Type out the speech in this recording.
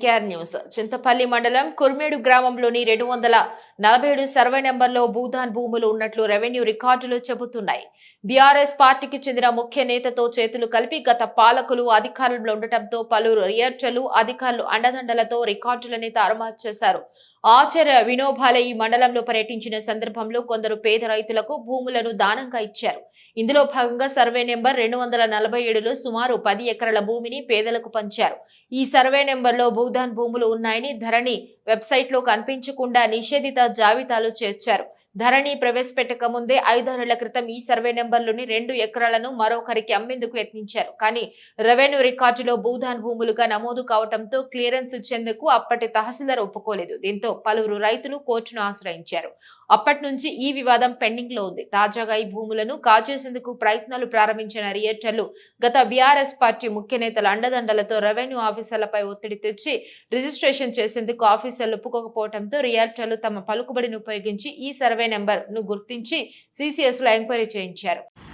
NKR news. Chintapalli మండలం కుర్మేడు గ్రామంలోని రెండు వందల నలభై ఏడు సర్వే నెంబర్లో భూదాన్ భూములు ఉన్నట్లు రెవెన్యూ రికార్డులు చెబుతున్నాయి. బీఆర్ఎస్ పార్టీకి చెందిన ముఖ్య నేతతో చేతులు కలిపి గత పాలకులు అధికారంలో ఉండటంతో పలువురు రియర్చలు అధికారులు అండదండలతో రికార్డులని తారుమారు చేశారు. ఆచార్య వినోబాలే ఈ మండలంలో పర్యటించిన సందర్భంలో కొందరు పేద రైతులకు భూములను దానంగా ఇచ్చారు. ఇందులో భాగంగా సర్వే నెంబర్ రెండు వందల నలభై ఏడులో సుమారు పది ఎకరాల భూమిని పేదలకు పంచారు. ఈ సర్వే నెంబర్లో భూదాన్ భూములు ఉన్నాయని ధరణి వెబ్సైట్లో కనిపించకుండా నిషేధిత జాబితాలు చేర్చారు. ధరణి ప్రవేశపెట్టక ముందే ఐదారేళ్ళ క్రితం ఈ సర్వే నెంబర్లోని రెండు ఎకరాలను మరొకరికి అమ్మేందుకు యత్నించారు. కానీ రెవెన్యూ రికార్డులో భూదాన్ భూములుగా నమోదు కావడంతో క్లియరెన్స్ ఇచ్చేందుకు అప్పటి తహసీల్దార్ ఒప్పుకోలేదు. దీంతో పలువురు రైతులు కోర్టును ఆశ్రయించారు. అప్పటి నుంచి ఈ వివాదం పెండింగ్లో ఉంది. తాజాగా ఈ భూములను కాజేసేందుకు ప్రయత్నాలు ప్రారంభించిన రియర్టర్లు గత బీఆర్ఎస్ పార్టీ ముఖ్య నేతల అండదండలతో రెవెన్యూ ఆఫీసర్లపై ఒత్తిడి తెచ్చి రిజిస్ట్రేషన్ చేసేందుకు ఆఫీసర్లు ఒప్పుకోకపోవడంతో రియర్టర్లు తమ పలుకుబడిని ఉపయోగించి ఈ సర్వే నెంబర్ను గుర్తించి సిసిఎస్లో ఎంక్వైరీ చేయించారు.